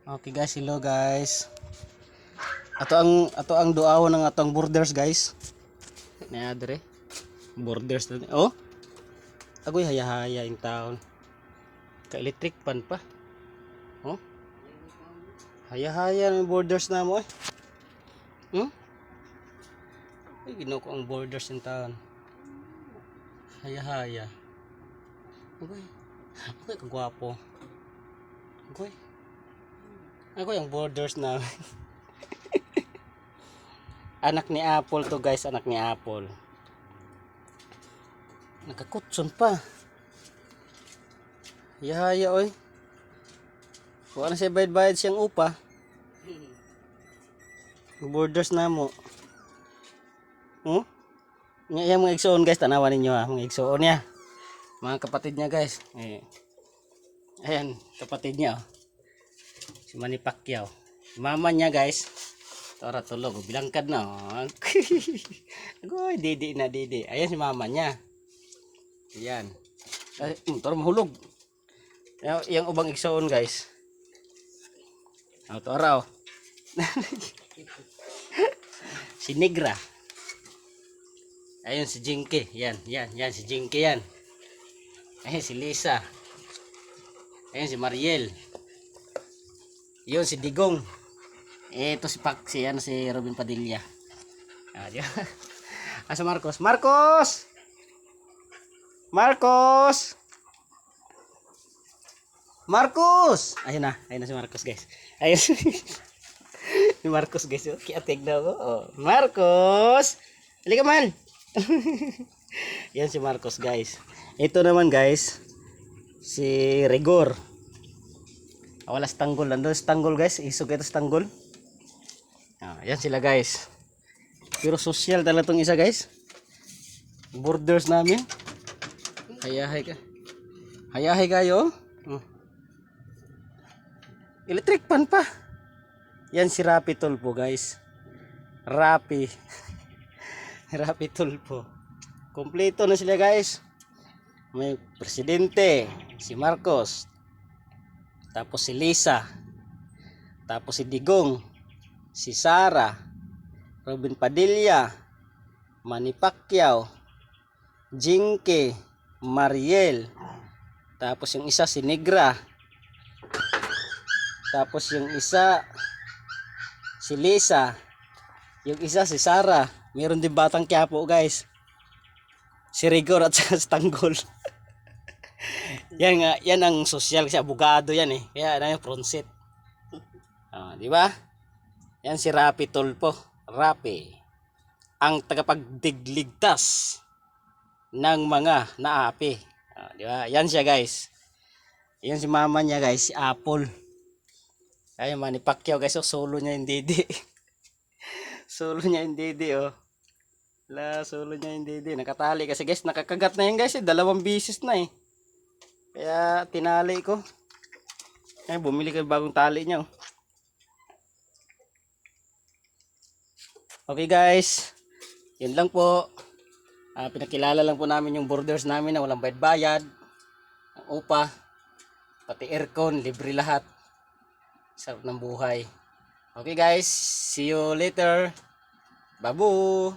Okay guys, hello guys. Ato ang ato ang duaw ng atong borders guys. Na adre. Borders na. Oh. Agoy haya-haya in town. Ka electric pan pa. Oh. Haya-haya ng borders na mo eh. Hmm? Ay, ginawa ko ang borders in town. Haya-haya. Agoy. Agoy, kagwapo. Agoy. Ako yung borders na. anak ni Apple to guys, anak ni Apple. Nakakutson pa. Yahaya oy. Kuha na siya bayad-bayad siyang upa. Borders na mo. Hmm? Nga yung mga igsoon guys, tanawan ninyo ha, mga igsoon niya. Mga kapatid niya guys. Eh. Ayan, kapatid niya oh si Manny Pacquiao. Mama niya guys. Tara tulog. Bilangkad na. oh. Agoy, didi na didi. Ayan si mama niya. Ayan. Ay, um, tara mahulog. Yung, ubang igsoon guys. Oh, tara oh. si Negra. Ayun si Jinky. Yan, yan, yan si Jinky yan. Ayun si Lisa. Ayun si Mariel. Yun, si Digong. Ito si Pak, si, ano, si Robin Padilla. Ah, di si Marcos. Marcos! Marcos! Marcos! Ayun na. Ayun na si Marcos, guys. Ayun si Marcos, guys. Oh, kiatig na. Oh. Marcos! Halika man! Yan si Marcos, guys. Ito naman, guys. Si Rigor. Ah, wala sa tanggol. Nandun sa tanggol guys. Isog ito sa tanggol. Ah, yan sila guys. Pero social talaga tong isa guys. Borders namin. Hayahay ka. Hayahay kayo. Oh. Electric pan pa. Yan si Rapi Tulpo guys. Rapi. Rapi Tulpo. Kompleto na sila guys. May presidente, si Marcos, tapos si Lisa. Tapos si Digong. Si Sara. Robin Padilla. Manny Pacquiao. Jinky. Mariel. Tapos yung isa si Negra. Tapos yung isa si Lisa. Yung isa si Sara. Meron din batang Quiapo guys. Si Rigor at si Tanggol. Yan nga, yan ang social kasi abogado yan eh. Kaya ano yung pronsit. Ah, di ba? Yan si Rapi Tulpo. Rapi. Ang tagapagdigligtas ng mga naapi. Ah, di ba? Yan siya guys. Yan si mama niya guys, si Apple. Ay, Manny Pacquiao guys, oh, solo niya yung didi. solo niya yung didi oh. La, solo niya yung didi. Nakatali kasi guys, nakakagat na yan guys, eh. dalawang bisis na eh. Kaya tinali ko. Ay, bumili ng bagong tali niya. oh. Okay guys, yun lang po. Ah, pinakilala lang po namin yung borders namin na walang bayad-bayad. Ang upa, pati aircon, libre lahat. Sarap ng buhay. Okay guys, see you later. Babu!